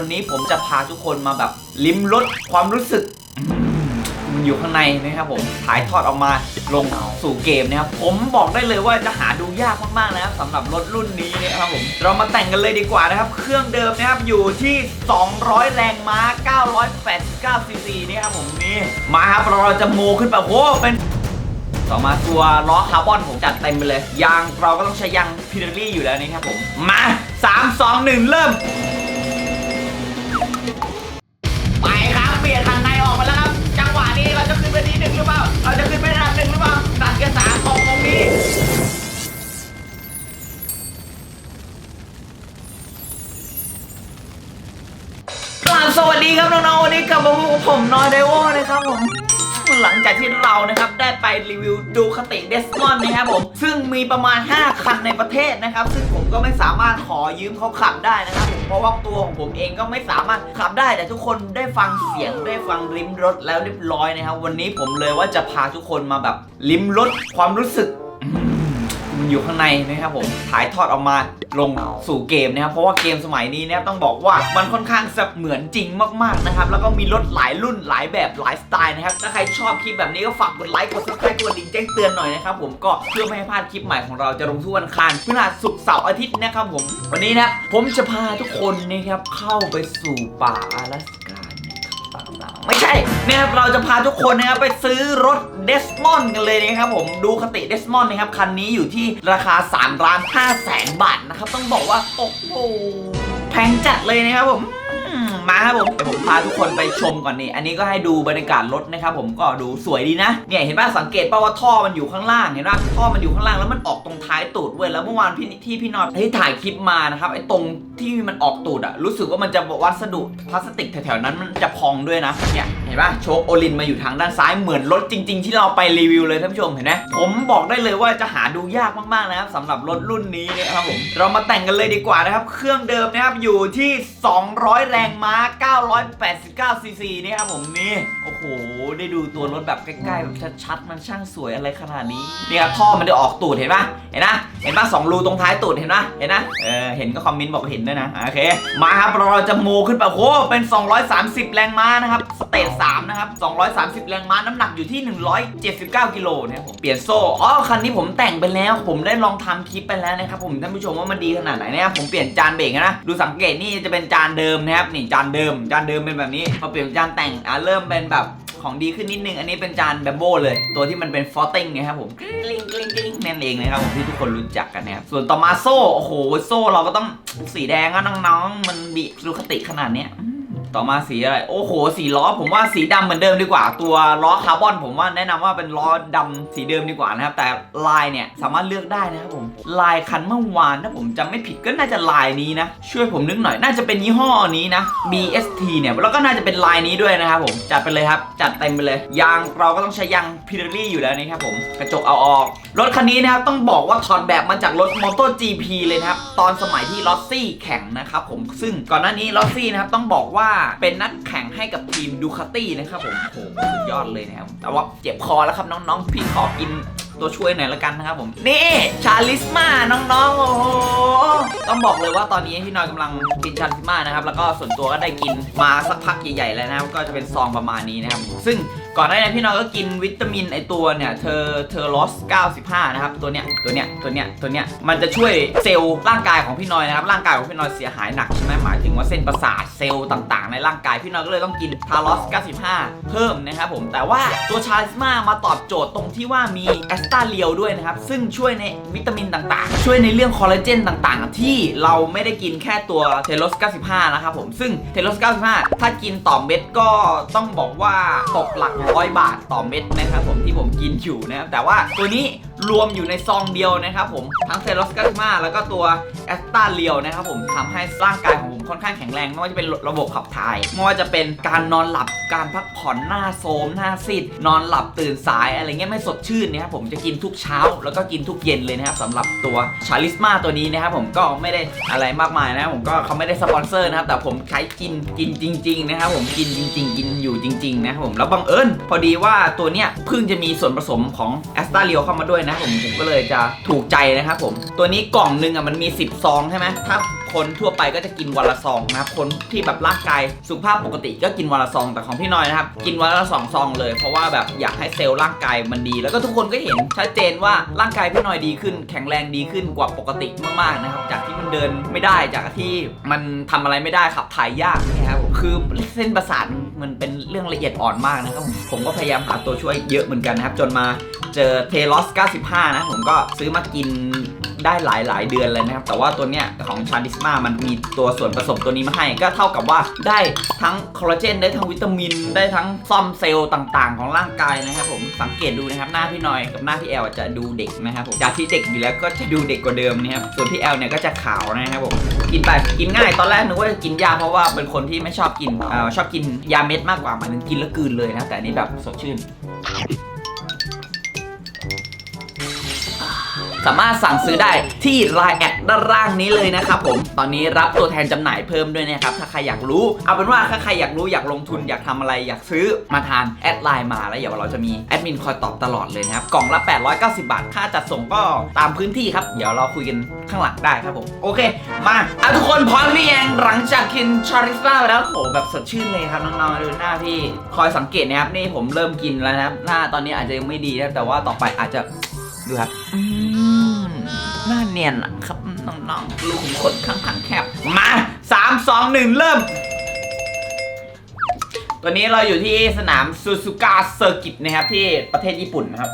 วันนี้ผมจะพาทุกคนมาแบบลิ้มรสความรู้สึกมันอยู่ข้างในนะครับผมถ่ายทอดออกมาลงสู่เกมนะครับผมบอกได้เลยว่าจะหาดูยากมากๆนะครับสำหรับรถรุ่นนี้นะครับผมเรามาแต่งกันเลยดีกว่านะครับ เครื่องเดิมนะครับอยู่ที่ 200 แรงม้า 989ซีซีนี่ครับผมนี่มาครับเราจะโมขึ้นไปโอ้โหเป็นต่อมาตัวล้อคาร์บอนผมจัดเต็มไปเลยยางเราก็ต้องใช้ยางพิเรลี่อยู่แล้วนี่ครับผมมา 3 2 1 เริ่ม หรือเปล่าเราจะขึ้นไประดับหนึ่งหรือเปล่าตัดเกียร์สามอองตรงนี้กราบสวัสดีครับน้องๆวันนี้กลับมาพบกับผมนอยไดโวนะครับผม หลังจากที่เรานะครับได้ไปรีวิวดูคติเดสมอนนะครับผม ซึ่งมีประมาณ 5 คันในประเทศนะครับ ซึ่งผมก็ไม่สามารถขอยืมเขาขับได้นะครับผมเพราะว่าตัวของผมเองก็ไม่สามารถขับได้ แต่ทุกคนได้ฟังเสียงได้ฟังริมรถแล้วเรียบร้อยนะครับ วันนี้ผมเลยว่าจะพาทุกคนมาแบบลิมรถความรู้สึก อยู่ข้างในนะครับผมถ่ายทอดออกมาลงสู่เกมนะครับเพราะว่าเกมสมัยนี้นะครับต้องบอกว่ามันค่อนข้างจะเสมือนจริงมากๆนะครับแล้วก็มีรถหลายรุ่นหลายแบบหลายสไตล์นะครับถ้าใครชอบคลิปแบบนี้ก็ฝากกดไลค์กดซับสไครต์กดดิ่งแจ้งเตือนหน่อยนะครับผมก็เพื่อไม่ให้พลาดคลิปใหม่ของเราจะลงทุกวันอังคารพฤหัสศุกร์เสาร์อาทิตย์นะครับผมวันนี้นะผมจะพาทุกคนนะครับเข้าไปสู่ป่าอลาส ไม่ใช่เนี่ยครับเราจะพาทุกคนนะครับไปซื้อรถเดสมอนกันเลยนะครับผมดูคติเดสมอนนะครับคันนี้อยู่ที่ราคา3ล้าน5แสนบาทนะครับต้องบอกว่าโอ้โหแพงจัดเลยนะครับผม มาครับผมเดี๋ยวผมพาทุกคนไปชมก่อนนี่ อันนี้ก็ให้ดูบรรยากาศรถนะครับผมก็ดูสวยดีนะ เนี่ยเห็นป่ะสังเกตป่ะว่าท่อมันอยู่ข้างล่างเห็นป่ะท่อมันอยู่ข้างล่างแล้วมันออกตรงท้ายตูดเว้ยแล้วเมื่อวานพี่ที่พี่นอตที่ถ่ายคลิปมานะครับไอ้ตรงที่มันออกตูดอะรู้สึกว่ามันจะวัสดุพลาสติกแถวๆนั้นมันจะพองด้วยนะเนี่ยเห็นป่ะโชคโอลินมาอยู่ทางด้านซ้ายเหมือนรถจริง ๆ ที่เราไปรีวิวเลยท่านผู้ชมเห็นไหมผมบอกได้เลยว่าจะหาดูยากมากๆนะครับสำหรับรถรุ่นนี้นะครับผมเรามาแต่งกันเลยดีกว่านะครับเครื่องเดิมนะครับอยู่ที่ 200 แรงม้า989ซีซีนี่ครับผมนี่ โอ้โห ได้ดูตัวรถแบบใกล้ๆแบบชัดๆ มันช่างสวยอะไรขนาดนี้นี่ครับท่อมันได้ออกตูดเห็นปะเห็นนะเห็นปะสองรูตรงท้ายตูดเห็นปะเห็นนะเออเห็นก็คอมเมนต์บอกเห็นด้วยนะอะโอเคมาครับเราจะโมขึ้นไปโอ้โหเป็น 230 แรงม้านะครับสเตจ3นะครับ 230 แรงม้าน้ำหนักอยู่ที่ 179กิโลนะครับผมเปลี่ยนโซ่อ๋อคันนี้ผมแต่งไปแล้ว ผมได้ลองทำคลิปไปแล้วนะครับผมท่านผู้ชมว่ามันดีขนาดไหนนะครับผมเปลี่ยนจานเบรกนะดูสังเกตนี่จะเป็นจานเดิมนะครับนี่จานเดิม จานเดิมเป็นแบบนี้พอเปลี่ยนจานแต่งอะเริ่มเป็นแบบของดีขึ้นนิดนึง อันนี้เป็นจานแบมโบเลย ตัวที่มันเป็นฟอตติ้งนะครับผมกริ๊งกริ๊งกริ๊งนั่นเองนะครับผมที่ทุกคนรู้จักกันนะครับส่วนต่อมาโซ่โอ้โหโซ่เราก็ต้องสีแดงก็น้องๆมันบีดูคติขนาดเนี้ย ต่อมาสีอะไร โอ้โห สีล้อผมว่าสีดำเหมือนเดิมดีกว่า ตัวล้อคาร์บอน ผมว่าแนะนำว่าเป็นล้อดำสีเดิมดีกว่านะครับ แต่ลายเนี่ยสามารถเลือกได้นะครับผม ลายคันเมื่อวานถ้าผมจำไม่ผิดก็น่าจะลายนี้นะ ช่วยผมนึกหน่อย น่าจะเป็นยี่ห้อนี้นะ BST เนี่ย แล้วก็น่าจะเป็นลายนี้ด้วยนะครับผม จัดไปเลยครับ จัดเต็มไปเลย ยางเราก็ต้องใช้ยางพิเรลี่อยู่แล้วนะครับผม กระจกเอาออก รถคันนี้นะครับต้องบอกว่าถอดแบบมาจากรถ Moto GP เลยนะครับ ตอนสมัยที่ลอสซี่แข่งนะครับผม ซึ่งก่อนหน้านี้ลอสซี่นะครับต้องบอกว่าเป็นนักแข่งให้กับทีมดูคาตี้นะครับผมโอ้โหสุดยอดเลยนะครับแต่ว่าเจ็บคอแล้วครับน้องๆ พี่ขอกินตัวช่วยหน่อยละกันนะครับผม นี่ ชาลิสมาน้องๆ โอ้โห ต้องบอกเลยว่าตอนนี้พี่น้อยกำลังกินชาลิสมานะครับ แล้วก็ส่วนตัวก็ได้กินมาสักพักใหญ่ๆแล้วนะครับ ก็จะเป็นซองประมาณนี้นะครับ ซึ่ง ก่อนหน้านี้พี่น้อยก็กินวิตามินไอตัวเนี่ยเธอเธอลอส95 นะครับ ตัวเนี้ยตัวเนี้ยตัวเนี้ยตัวเนี้ยมันจะช่วยเซลล์ร่างกายของพี่น้อยนะครับร่างกายของพี่น้อยเสียหายหนักใช่ไหมหมายถึงว่าเส้นประสาทเซลล์ต่างๆ ในร่างกายพี่น้อยก็เลยต้องกินทารอส95 เพิ่มนะครับผมแต่ว่าตัวชาลิสมามาตอบโจทย์ตรงที่ว่ามีแอสตาเลียวด้วยนะครับซึ่งช่วยในวิตามินต่างๆ ช่วยในเรื่องคอลลาเจนต่างๆ ที่เราไม่ได้กินแค่ตัวเทโลส95 นะครับผมซึ่งเทโลส95 ถ้ากินต่อเม็ดก็ต้องบอกว่าตกหลักร้อยบาทต่อเม็ดนะครับผมที่ผมกินอยู่นะครับแต่ว่าตัวนี้รวมอยู่ในซองเดียวนะครับผมทั้งเทโลส95แล้วก็ตัวแอสตาเลียวนะครับผมทำให้ร่างกายของผมค่อนข้างแข็งแรงไม่ว่าจะเป็นระบบขับถ่ายไม่ว่าจะเป็นการนอนหลับการพักผ่อนหน้าโทรมหน้าซีดนอนหลับตื่นสายอะไรเงี้ยไม่สดชื่นนะครับผมจะกินทุกเช้า แล้วก็กินทุกเย็นเลยนะครับสำหรับตัวชาลิสมาตัวนี้นะครับผมก็ไม่ได้อะไรมากมายนะครับผมก็เขาไม่ได้สปอนเซอร์นะครับแต่ผมใช้กินกินจริง ๆ นะครับผมกินจริง ๆ กินอยู่จริงๆนะครับผมแล้วบังเอิญพอดีว่าตัวเนี้ยเพิ่งจะมีส่วนผสมของแอสตาเลียวเข้ามาด้วยนะผมผมก็เลยจะถูกใจนะครับผม ตัวนี้กล่องหนึงอะมันมี 10 ซองใช่ไหมถ้าคนทั่วไปก็จะกินวันละซองนะครับคนที่แบบร่างกายสุขภาพปกติก็กินวันละซอง แต่ของพี่น้อยนะครับ กินวันละสองซองเลย เพราะว่าแบบอยากให้เซลล์ร่างกายมันดี แล้วก็ทุกคนก็เห็นชัดเจนว่าร่างกายพี่น้อยดีขึ้น แข็งแรงดีขึ้นกว่าปกติมากๆนะครับ จากที่มันเดินไม่ได้จากที่มันทำอะไรไม่ได้ขับถ่ายยากนะครับคือเส้นประสาท มันเป็นเรื่องละเอียดอ่อนมากนะครับผมผมก็พยายามหาตัวช่วยเยอะเหมือนกันนะครับ จนมาเจอเทลอส95 นะ ผมก็ซื้อมากิน ได้หลายหลายๆ เดือนเลยนะครับ แต่ว่าตัวเนี้ยของชาดิสมามันมีตัวส่วนผสมตัวนี้มาให้ ก็เท่ากับว่าได้ทั้งคอลลาเจนได้ทั้งวิตามิน ได้ทั้งซ่อมเซลล์ต่างๆ ของร่างกายนะครับผมสังเกตดูนะครับหน้าพี่หน่อยกับหน้าพี่แอลจะดูเด็กนะครับผมจากที่เด็กอยู่แล้วก็จะดูเด็กกว่าเดิมนะครับส่วนพี่แอลเนี่ยก็จะขาวนะครับผมกินไปกินง่ายตอนแรกนึกว่าจะกินยาเพราะว่าเป็นคนที่ไม่ชอบกินอ่อชอบกินยาเม็ดมากกว่ามายถึงกินแล้วกืนเลยนะแต่นี้แบบสดชื่น สามารถสั่งซื้อได้ที่ Line แอดด้านล่างนี้เลยนะครับผม ตอนนี้รับตัวแทนจำหน่ายเพิ่มด้วยนะครับ ถ้าใครอยากรู้ เอาเป็นว่าถ้าใครอยากรู้อยากลงทุนอยากทำอะไรอยากซื้อมาทานแอดไลน์มาแล้วเดี๋ยวเราจะมีแอดมินคอยตอบตลอดเลยนะครับ กล่องละ 890 บาท ค่าจัดส่งก็ตามพื้นที่ครับ เดี๋ยวเราคุยกันข้างหลังได้ครับผม โอเค มาเอาทุกคนพร้อมหรือยังหลังจากกินชาริสต้าไปแล้วโหแบบสดชื่นเลยครับน้องๆดูหน้าพี่ คอยสังเกตนะครับนี่ผมเริ่มกินแล้วนะครับหน้าตอนนี้อาจจะยังไม่ดีนะแต่ว่าต่อไปอาจจะดูครับ อื เนียนอะครับน้องๆลูกขุมขนข้างๆแคบมาสามสองหนึ่งเริ่ม ตัวนี้เราอยู่ที่สนามซูซูก a เซอร์กิตนะครับ ที่ประเทศญี่ปุ่นนะครับ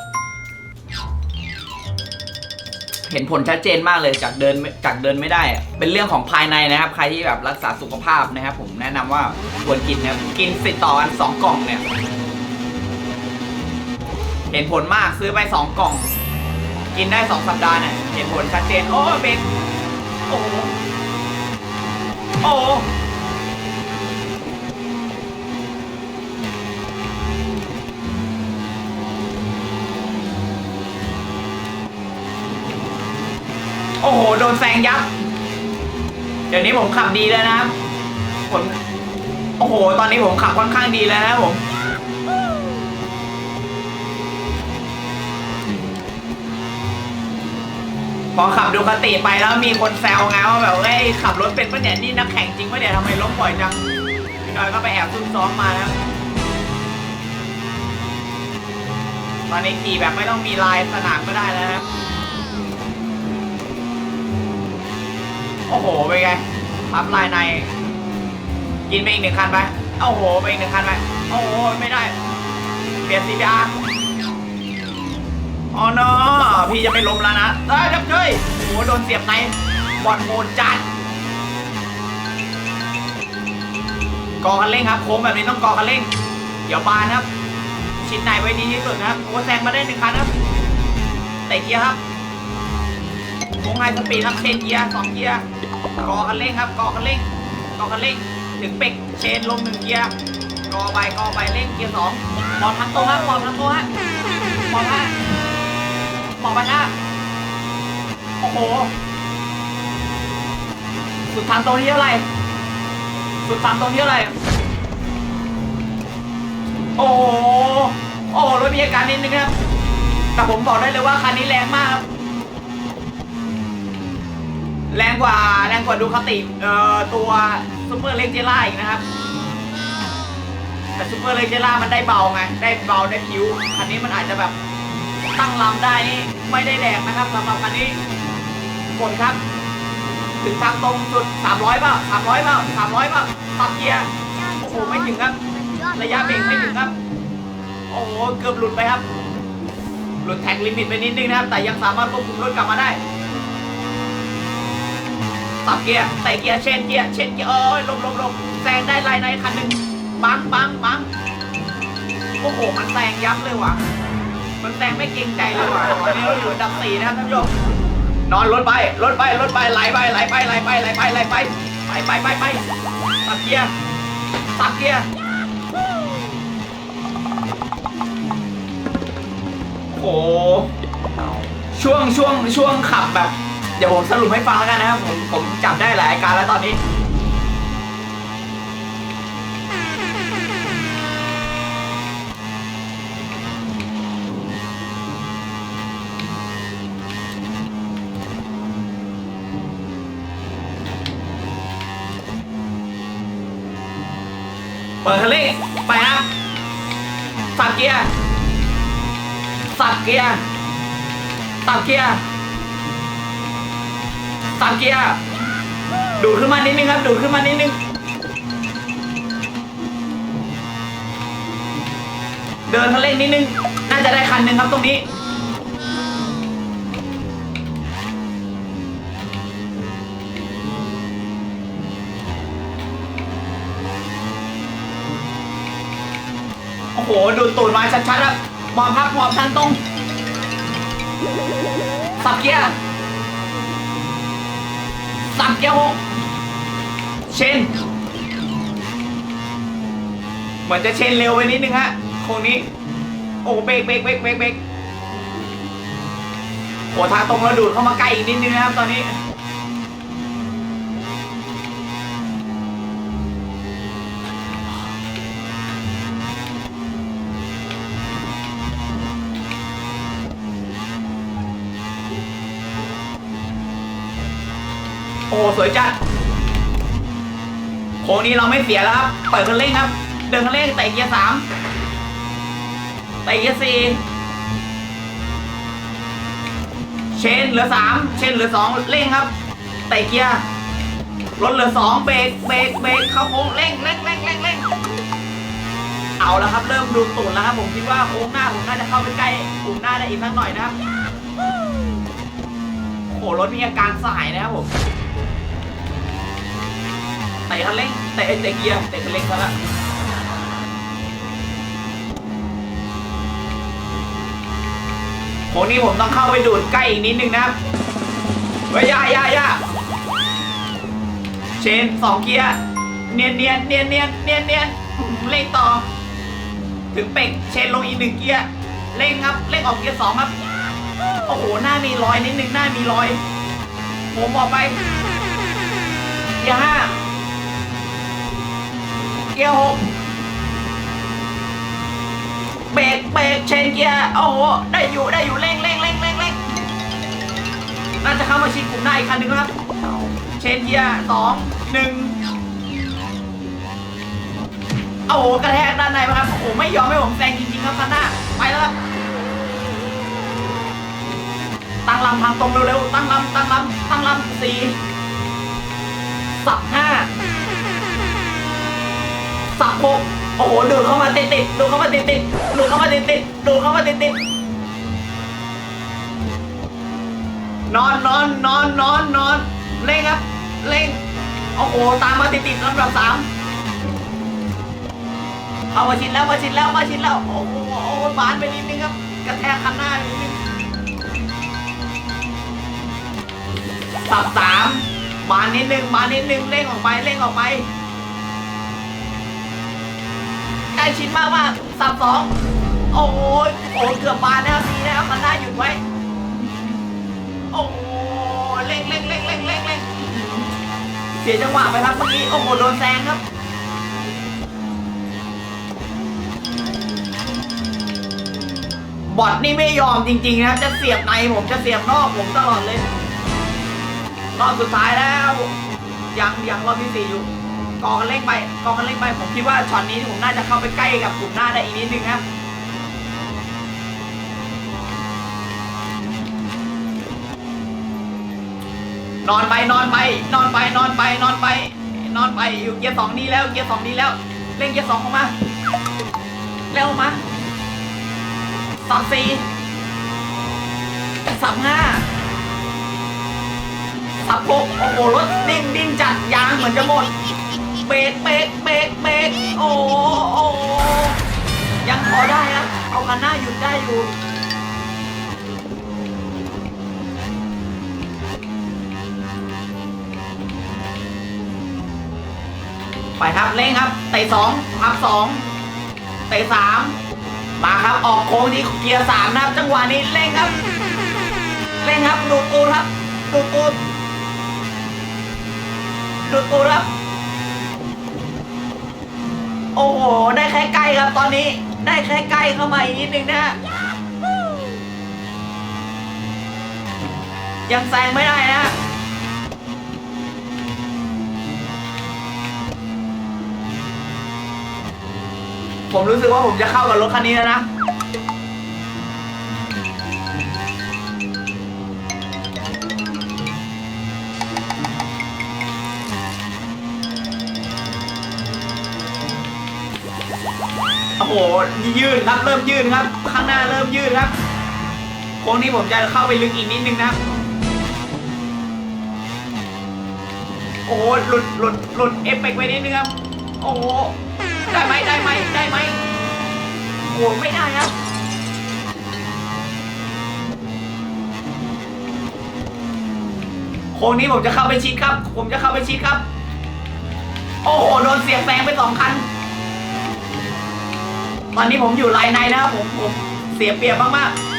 เห็นผลชัดเจนมากเลยจากเดินจากเดินไม่ได้ เป็นเรื่องของภายในนะครับ ใครที่แบบรักษาสุขภาพนะครับ ผมแนะนำว่าควรกินนะครับกินสิต่อกันสองกล่องเนี่ย เห็นผลมากซื้อไปสองกล่อง กินได้สองสัปดาห์เนี่ยเห็นผลชัดเจน โอ้เบนโอ้โอ้โอ้โห โดนแซงยับ เดี๋ยวนี้ผมขับดีแล้วนะครับผมโอ้โห ตอนนี้ผมขับค่อนข้างดีแล้วนะผม พอขับดูคติไปแล้วมีคนแซวไงว่าแบบเฮ้ยขับรถเป็นปะเนี่ยนี่นักแข่งจริงปะเนี่ยทำไมล้มบ่อยจังพี่น้อยก็ไปแอบซุ่มซ้อมมาแล้ว ตอนนี้ขี่แบบไม่ต้องมีลายสนามก็ได้แล้วนะครับโอ้โหเป็นไงพับลายใน กินไปอีกหนึ่งคันไปโอ้โหไปอีกหนึ่งคันไปโอ้โหไม่ได้ เปลี่ยน CPR อ๋ อเนาะพี่จะไม่ล้มแล้วนะเอ้ยจับเจ้ยโอ้โหโดนเสียบในบอลโหดจัดกอคันเร่งครับโค้งแบบนี้ต้องกอคันเร่ง เดี๋ยวบานครับ ชิดในไว้ดีที่สุดนะครับโอ้แซงมาได้หนึ่งคันครับเตะเกียร์ครับโค้งไฮสปีดครับเชนเกียร์สองเกียร์กอคันเร่งครับกอคันเร่งกอคันเร่งถึงเป็กเชนลงหนึ่งเกียร์กอไปกอไปเร่งเกียร์สองบอลทั้งตัวครับบอลทั้งตัวฮะบอลฮะ มองไปหน้า โอ้โห สุดทางตรงที่เท่าไหร่ สุดทางตรงที่เท่าไหร่ โอ้โห โอ้โหรถมีอาการนิดนึงครับ แต่ผมบอกได้เลยว่าคันนี้แรงมาก แรงกว่าแรงกว่าดูคาติเอ่อตัวซูเปอร์เล็กเจล่าอีกนะครับแต่ซูเปอร์เล็กเจล่ามันได้เบาไง ได้เบาได้ผิว คันนี้มันอาจจะแบบ ตั้งลำได้นี่ไม่ได้แดกนะครับสำหรับคันนี้กดครับ ถึงทางตรงจุด 300เปล่า300เปล่า300เปล่าตับเกียร์โอ้โหไม่ถึงครับ ระยะเบรกไม่ถึงครับ โอ้โหเกือบหลุดไปครับ หลุดแท็กลิมิตไปนิดนึงนะครับ แต่ยังสามารถควบคุมรถกลับมาได้ตับเกียร์ใส่เกียร์เชนเกียร์เชนเกียร์เอ้ยลงลงลงแซงได้ลายในคันหนึ่งบังบังบังโอ้โหมันแซงยับเลยว่ะ มันแซงไม่เกรงใจเลยว่ะตอนนี้เราอยู่อันดับสี่นะครับท่านผู้ชมนอนรถไปรถไปรถไปไหลไปไหลไปไหลไปไหลไปไหลไปไปไปไปไปตับเกียร์ตับเกียร์โอ้ช่วงช่วงช่วงขับแบบ เดี๋ยวผมสรุปให้ฟังแล้วกันนะครับผมผมจับได้หลายอาการแล้วตอนนี้ เปิดคันเร่งไปนะสับเกียร์สับเกียร์สับเกียร์สับเกียร์ดูดขึ้นมานิดนึงครับ ดูดขึ้นมานิดนึงเดินคันเร่งนิดนึง น่าจะได้คันหนึ่งครับตรงนี้ ดูดตูดมาชัดๆครับมองครับมองทางตรง สับเกียร์ สับเกียร์หกเชนเหมือนจะเชนเร็วไปนิดนึงฮะโค้งนี้ โอ้เบรกเบรกเบรกเบรกเบรกโอ้ทางตรงเราดูดเข้ามาใกล้อีกนิดนึงนะครับตอนนี้ สวยจัดโค้งนี้เราไม่เสียแล้วครับเปิดคันเร่งครับ เดินคันเร่งเตะเกียร์สามเตะเกียร์สี่เชนเหลือสามเชนเหลือสองเร่งครับเตะเกียร์รถเหลือสองเบรกเบรกเบรกเข้าโค้งเร่งเร่งเร่งเร่งเร่งเอาแล้วครับ เริ่มดูตุ่นแล้วครับผมคิดว่าโค้งหน้าผมน่าจะเข้าไปใกล้กลุ่มหน้าได้อีกสักหน่อยนะครับโอ้โหรถมีอาการสายนะครับผม เตะคันเร่งเตะเตะเกียร์เตะคันเร่งซะละโหนี่ผมต้องเข้าไปดูดใกล้อีกนิดนึงนะครับเฮ้ยยายายาเชนสองเกียร์เนียนเนียนเนียนเนียนเนียนเนียนเร่งต่อ ถึงเป็กเชนลงอีกหนึ่งเกียร์เร่งครับเร่งออกเกียร์สองครับโอ้โหหน้ามีรอยนิดนึงหน้ามีรอยผมออกไปเกียร์ห้า เกียร์หกเบรกเบรกเชนเกียร์โอ้โหได้อยู่ได้อยู่เร่งเร่งเร่งเร่งเร่งน่าจะเข้ามาชิดกลุ่มหน้าอีกคันหนึ่งแล้วครับ เชนเกียร์สองหนึ่งโอ้โหกระแทกด้านในมาครับ โอ้โหไม่ยอมให้ผมแซงจริงๆครับคันหน้าไปแล้วครับตั้งลำทางตรงเร็วๆตั้งลำตั้งลำตั้งลำสี่สับห้า สับหกโอ้โหดูดเข้ามาติดติดดูดเข้ามาติดติดดูดเข้ามาติดติดดูดเข้ามาติดติดนอนนอนนอนนอนนอนเร่งครับเร่งโอ้โหตามมาติดติดลำดับสามเอามาชิดแล้วมาชิดแล้วมาชิดแล้วโอ้โหโอ้โหบานไปนิดนึงครับกระแทกคันหน้าไปนิดนึงสับสามบานนิดนึงบานนิดนึงเร่งออกไปเร่งออกไป ใก ล้ชิดมากมากสามสองโอ้ยโอ้ยเกือบบานแล้วสีนะครับมันน่าหยุดไว้ โอ้โหเร่งเร่งเร่งเร่งเร่งเร่งเสียจังหวะไปครับเมื่อกี้ โอ้โหโดนแซงครับบอดนี่ไม่ยอมจริงๆนะครับจะเสียบในผมจะเสียบนอกผมตลอดเลย รอบสุดท้ายแล้ว ยังยังรอบที่สี่อยู่ กองกันเร่งไปกองกันเร่งไปผมคิดว่าช็อตนี้ผมน่าจะเข้าไปใกล้กับกลุ่มหน้าได้อีกนิดนึงครับนอนไปนอนไป นอนไปนอนไปนอนไป นอนไปอยู่เกียร์สองนี้แล้วเกียร์สองนี้แล้วเร่งเกียร์สองออกมาเร็วมาสามสี่สามห้าสับหกโอ้โหรถดิ้นดิ้นจัดยางเหมือนจะหมด เบรกเบรกเบรกเบรกโอ้โอ้ยังพอได้ครับเอาคันหน้าหยุดได้อยู่ไปครับเร่งครับเตะสองพับสองเตะสามมาครับออกโค้งที่เกียร์สามนะครับ จังหวะนี้เร่งครับเร่งครับดูดตูครับดูดตูดูดตูครับ โอ้โห ได้แค่ใกล้ครับตอนนี้ ได้แค่ใกล้เข้ามาอีกนิดนึงนะ ยังแซงไม่ได้นะ ผมรู้สึกว่าผมจะเข้ากับรถคันนี้แล้วนะ อ้โหยืดครับเริ่มยืดครับ ข้างหน้าเริ่มยืดครับโค้งนี้ผมจะเข้าไปลึกอีกนิดนึงนะโอ้โหหลุดหลุดหลุดเอฟเฟกไปนิดนึงครับโอ้โหได้ไหมได้ไหมได้ไหมโอ้โหไม่ได้ครับโค้งนี้ผมจะเข้าไปชิดครับ ผมจะเข้าไปชิดครับ โอ้โหโดนเสียบแซงไปสองคัน ตอนนี้ผมอยู่ลายในนะครับผมผมเสียเปรียบมากๆ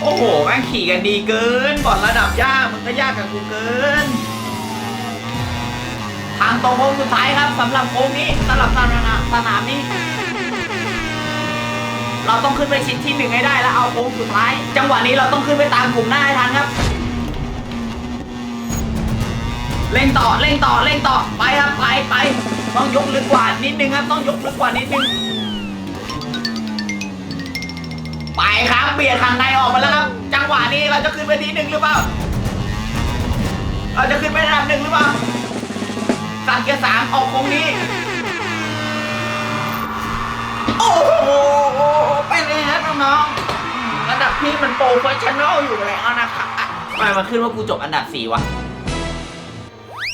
โอ้โหแม่งขี่กันดีเกินก่อนระดับยากมันก็ยากกับกูเกิน ทางตรงโค้งสุดท้ายครับสำหรับโค้งนี้สำหรับสนามสนามนี้ เราต้องขึ้นไปชิดที่หนึ่งให้ได้แล้วเอาโค้งสุดท้าย จังหวะนี้เราต้องขึ้นไปตามกลุ่มหน้าให้ทันครับเร่งต่อเร่งต่อเร่งต่อไปครับไปไปต้องยกลึกกว่านิดนึงครับ ต้องยกลึกกว่านิดนึงไปครับเบียดทางในออกมาแล้วครับ จังหวะนี้เราจะขึ้นไปที่หนึ่งหรือเปล่าเราจะขึ้นไประดับหนึ่งหรือเปล่าสังเกียร์สามออกโค้งนี้ โอ้โหไปเลยครับน้องๆระดับพี่มันโปรเฟชชั่นอลอยู่แล้วนะครับทำไมมาขึ้นว่ากูจบอันดับสี่วะ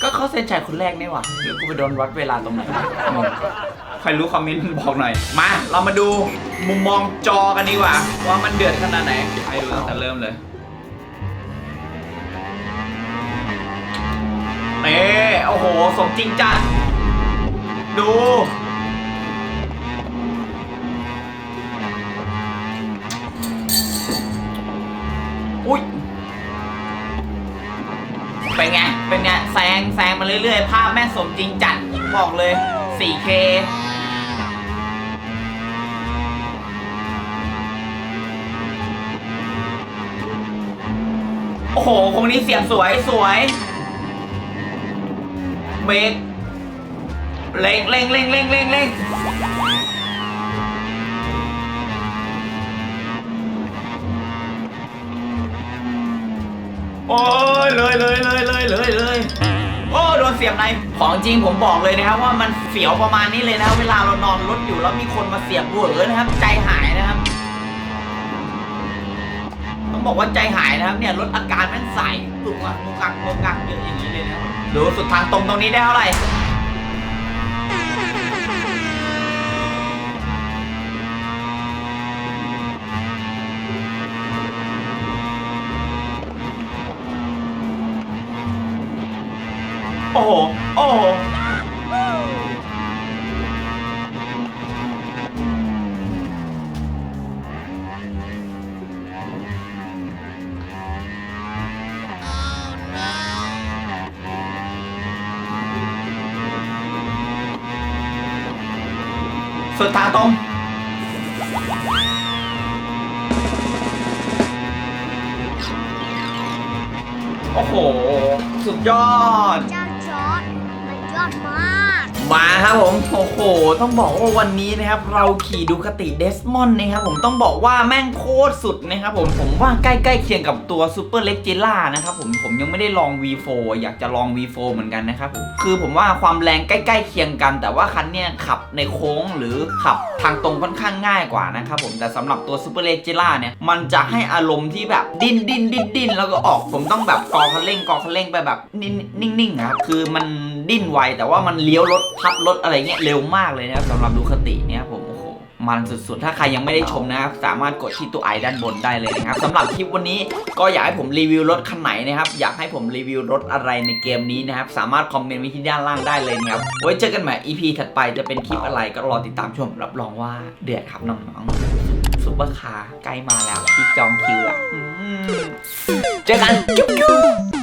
ก็เขาเซ็นชัยคนแรกนี่หวะหรือกูไปโดนวัดเวลาตรงไหนวะงงใครรู้คอมเมนต์บอกหน่อย มา เรามาดูมุมมองจอกันดีกว่า ว่ามันเดือดขนาดไหนให้ดูตั้งแต่เริ่มเลยเน่โอ้โห สมจริงจัด ดู เป็นเป็นไงแซงแซงมาเรื่อยๆ ภาพแม่สมจริงจัดบอกเลย 4K โอ้โห คงนี้เสียงสวยสวยเบรกเร่งเร่งเร่งเร่งเร่งเร่งโอ้ เลยเลยเลยเลยเลยเลยโอ้โดนเสียบในของจริงผมบอกเลยนะครับ ว่ามันเสียวประมาณนี้เลยนะเวลาเรานอนรถอยู่แล้วมีคนมาเสียบหัวเออนะครับ ใจหายนะครับ ต้องบอกว่าใจหายนะครับเนี่ยรถอาการแม่งใสตุกงักงกักงกักเยอะอย่างนี้เลยนะดูสุดทางตรงตรงนี้ได้เท่าไหร่ อ้โห โอ้โห สุดทางตรงโอ้โห สุดยอด มาครับผม โอ้โห ต้องบอกว่าวันนี้นะครับ เราขี่ดูคติเดสมอนนะครับผมต้องบอกว่าแม่งโคตรสุดนะครับผมผมว่าใกล้ๆเคียงกับตัวซูเปอร์เล็กจิล่านะครับผมผมยังไม่ได้ลอง V4 อยากจะลอง V4 เหมือนกันนะครับผมคือผมว่าความแรงใกล้ๆเคียงกัน แต่ว่าคันเนี้ยขับในโค้งหรือขับทางตรงค่อนข้างง่ายกว่านะครับผมแต่สำหรับตัวซูเปอร์เล็กจิล่าเนี่ยมันจะให้อารมณ์ที่แบบดิ้นดิ้นดิ้นดิ้นแล้วก็ออกผมต้องแบบกอคันเร่งกอคันเร่งไปแบบนิ่งๆนะครับคือมัน ดิ้นไวแต่ว่ามันเลี้ยวรถพับรถอะไรเงี้ยเร็วมากเลยนะครับสำหรับดูคติเนี่ยครับผมโอ้โหมันสุดๆ ถ้าใครยังไม่ได้ชมนะครับ สามารถกดที่ตัวไอด้านบนได้เลยนะครับสำหรับคลิปวันนี้ก็อยากให้ผมรีวิวรถคันไหนนะครับ อยากให้ผมรีวิวรถอะไรในเกมนี้นะครับ สามารถคอมเมนต์ไว้ที่ด้านล่างได้เลยนะครับ ไว้เจอกันใหม่ EP ถัดไปจะเป็นคลิปอะไรก็รอติดตามชม รับรองว่าเดือดครับน้องๆซุปเปอร์คาร์ใกล้มาแล้วที่จองคิวละอืมเจอกันจุ๊บ